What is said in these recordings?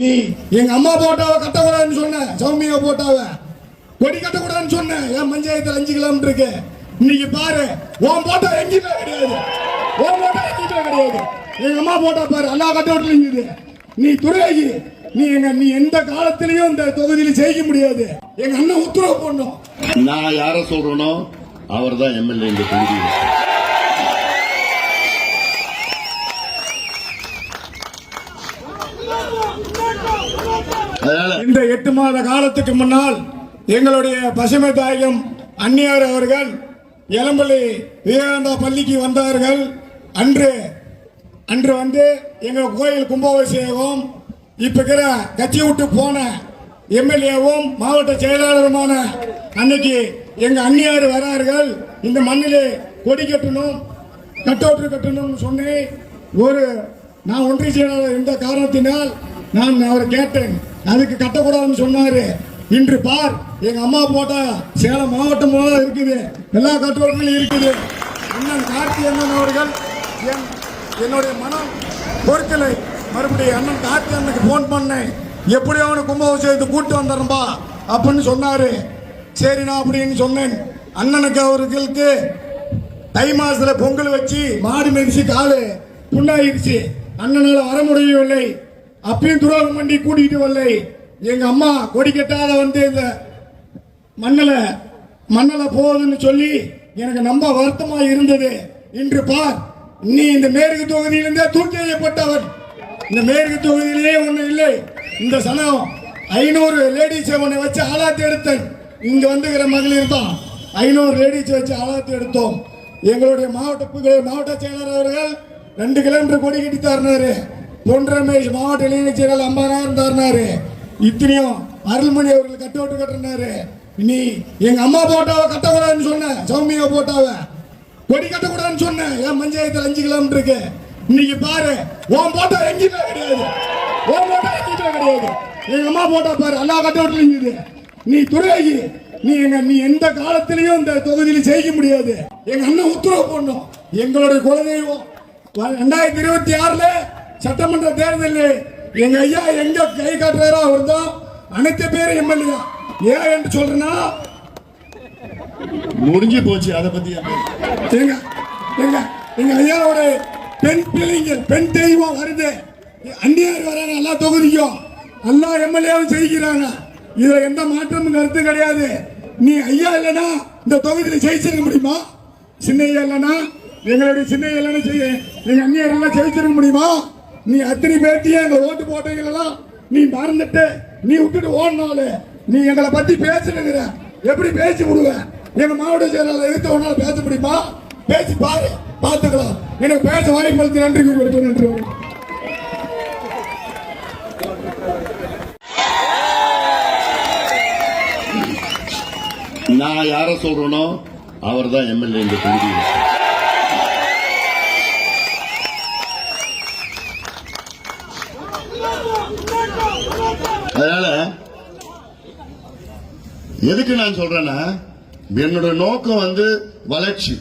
நீ எங்க அம்மா போட்டாவை கட்டக்கூடாதுன்னு சொன்ன சௌமியா போட்டாவை. கொடி கட்டக்கூடாதுன்னு சொன்ன என் பஞ்சாயத்துல அஞ்சு கிலோமீட்டர் இருக்கு. இன்னைக்கு பாரு உன் போட்டோ எங்கிட்ட கிடையாது. உன் போட்டோ எங்கிட்ட கிடையாது. எங்க அம்மா போட்டா பாரு எல்லா கட்டவுட்ல இருந்தது நீ துறையாகி நீ எங்க நீ எந்த காலத்திலயும் இந்த தொகுதியில ஜெயிக்க முடியாது. எங்க அண்ணன் உத்தரவு போடணும். நான் யார சொல்றேனோ அவர் தான் எம்எல்ஏ இந்த தொகுதியில். இந்த எட்டு மாத காலத்துக்கு முன்னால் எங்களுடைய பசுமை தாயகம் அந்நியார் அவர்கள் எலம்பள்ளி விவேகானந்தா பள்ளிக்கு வந்தார்கள். அன்று அன்று வந்து எங்கள் கோயில் கும்பாபிஷேகம் இப்போ இருக்கிற கட்சி விட்டு போன எம்எல்ஏவும் மாவட்ட செயலாளருமான அன்னைக்கு எங்க அந்நியார் வரார்கள். இந்த மண்ணிலே கொடி கட்டணும் கட்டோற்று கட்டணும்னு சொன்னேன். ஒரு நான் ஒன்றிய செயலாளர் இந்த காரணத்தினால் நான் அவரை கேட்டேன். அதுக்கு கட்டக்கூடாதுன்னு சொன்னாரு. இன்று பார் எங்க அம்மா போட்டா சேலம் மாவட்டம் போல இருக்குது. எல்லா கட்டோட்டங்களும் இருக்குது. அண்ணன் கார்த்தி அண்ணன் அவர்கள் என் என்னுடைய மனம் பொறுக்கலை. மறுபடியும் அண்ணன் கார்த்தி அண்ணனுக்கு ஃபோன் பண்ணேன். எப்படியோ அவனை கும்பாபிஷேகத்தை கூட்டு வந்துடும்பா அப்படின்னு சொன்னாரு. சரி நான் அப்படின்னு சொன்னேன். அண்ணனுக்கு அவர்களுக்கு தை மாசத்துல பொங்கல் வச்சு மாடு மெதிச்சு காலு புண்ணாயிருச்சு. அண்ணனால வர முடியவில்லை. அப்பயும் துரோகம் பண்ணி கூட்டிட்டு வரலை. எங்க அம்மா கொடி கட்டாத வந்து இந்த மண்ணில் மண்ணில் போகுதுன்னு சொல்லி எனக்கு ரொம்ப வருத்தமா இருந்தது. இன்று பார் நீ இந்த மேற்கு தொகுதியிலிருந்தே தூக்கி எறியப்பட்டவன். இந்த மேற்கு தொகுதியிலேயே ஒண்ணு இல்லை. இந்த சனம் ஐநூறு லேடிஸ் உன்னை வச்சு ஆளாத்தி எடுத்தேன். இங்க வந்துகிற மகளிர் தான் ஐநூறு லேடிஸ் வச்சு ஆளாத்தி எடுத்தோம். எங்களுடைய மாவட்ட மாவட்ட செயலர் அவர்கள் ரெண்டு கிலோமீட்டர் கொடி கட்டி தரனாரு பொன் ரமேஷ் மாவட்ட இளைஞர் செயலர் ஐம்பதாயிரம் தரனாரு இத்தனையும் அருள்மணி அவர்கள் கட்டோட்டு கட்டினாரு. நீ எங்க அம்மா போட்டாவை கட்டக்கூடாதுன்னு சொன்ன சௌமியா போட்டாவை. கொடி கட்டக்கூடாதுன்னு சொன்ன என் பஞ்சாயத்துல அஞ்சு கிலோமீட்டர் இருக்கு? இன்னைக்கு பாரு உன் போட்டா எங்கேயுமே கிடையாது. உன் போட்டா எங்கேயுமே கிடையாது. எங்க அம்மா போட்டா பாரு எல்லா கட்டவுட்லயும் இருந்தது நீ துறையாகி நீ எங்க நீ எந்த காலத்திலையும் இந்த தொகுதியில் ஜெயிக்க முடியாது. எங்க அண்ணன் உத்தரவு போடணும். எங்களுடைய குலதெய்வம். ரெண்டாயிரத்தி இருபத்தி ஆறுல சட்டமன்ற தேர்தலில் எங்க ஐயா எங்க கை காட்டுறாரோ அவர் தான் அனைத்து பேரும் எம்எல்ஏ ஏன் என்று சொல்றேன்னா முடிஞ்சு போச்சு அதை பத்தி? எங்க எங்க எங்க ஐயாவோட பெண் பிள்ளைங்க பெண் தெய்வம் வருது. அந்நியார் வராங்க எல்லா தொகுதிக்கும். எல்லா எம்எல்ஏவும் செய்கிறாங்க இதுல எந்த மாற்றமும் கருத்து கிடையாது. நீ ஐயா இல்லைன்னா இந்த தொகுதியில ஜெயிச்சிருக்க முடியுமா? சின்ன ஐயா இல்லைன்னா எங்களுடைய சின்ன ஐயா இல்லைன்னா செய்ய எங்க அந்நியார் எல்லாம் ஜெயிச்சிருக்க முடியுமா? நீ அத்தனை பேர்த்தையும் எங்களை ஓட்டு போட்டீங்களெல்லாம் நீ மறந்துட்டு. நீ விட்டுட்டு ஓடினாலே நீ எங்களை பத்தி பேசுனுங்கிற. எப்படி பேசி விடுவ? எங்க மாவட்ட செயலாளர் எடுத்த உன்னால பேச முடியுமா? பேசி பாரு பார்த்துக்கலாம். எனக்கு பேச வாய்ப்பு நன்றி கூறுவது நன்றி. நான் யார சொல்றேனோ அவர் தான் எம்எல்ஏ இந்த தொகுதியில். எதுக்கு நான் சொல்றேன்னா என்னோட நோக்கம் வந்து வளர்ச்சி.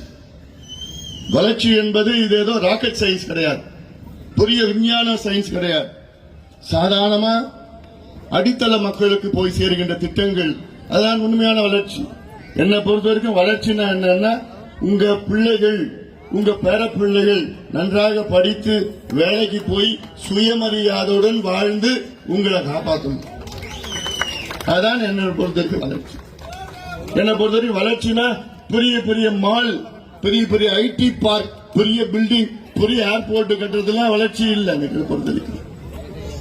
வளர்ச்சி என்பது இது ஏதோ ராக்கெட் சயின்ஸ் கிடையாது. புதிய விஞ்ஞான சயின்ஸ் கிடையாது. சாதாரணமா அடித்தள மக்களுக்கு போய் சேருகின்ற திட்டங்கள் அதான் உண்மையான வளர்ச்சி. என்னை பொறுத்த வரைக்கும் வளர்ச்சினா என்னன்னா உங்க பிள்ளைகள் உங்க பேர பிள்ளைகள் நன்றாக படித்து வேலைக்கு போய் சுயமரியாதையுடன் வாழ்ந்து உங்களை காப்பாற்றணும். அதான் என்னை பொறுத்த வரைக்கும் வளர்ச்சி. என்னை பொறுத்த வரைக்கும் வளர்ச்சினா பெரிய பெரிய மால் பெரிய பெரிய ஐடி பார்க் பெரிய பில்டிங் பெரிய ஏர்போர்ட் கட்டுறதுலாம் வளர்ச்சி இல்லை எனக்கு பொறுத்த வரைக்கும்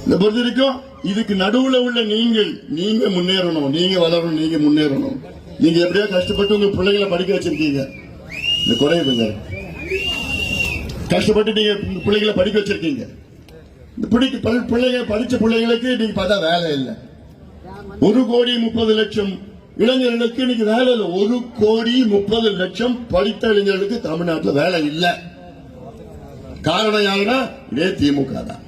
இந்த பொறுத்த வரைக்கும் இதுக்கு நடுவுல உள்ள நீங்கள் நீங்க முன்னேறணும். நீங்க வளரணும் நீங்க முன்னேறணும். நீங்க எப்படியோ கஷ்டப்பட்டு உங்க பிள்ளைகளை படிக்க வச்சிருக்கீங்க. இந்த குறையுதுங்க கஷ்டப்பட்டு நீங்க பிள்ளைகளை படிக்க வச்சிருக்கீங்க. இந்த படி- பிள்ளைங்க படிச்ச பிள்ளைங்களுக்கு நீங்க பார்த்தா வேலை இல்லை. ஒரு கோடி முப்பது லட்சம் இளைஞர்களுக்கு இன்னைக்கு வேலை இல்லை. ஒரு கோடி முப்பது லட்சம் படித்த இளைஞர்களுக்கு தமிழ்நாட்டில் வேலை இல்லை. காரணம் யாருன்னா இதே திமுக தான்.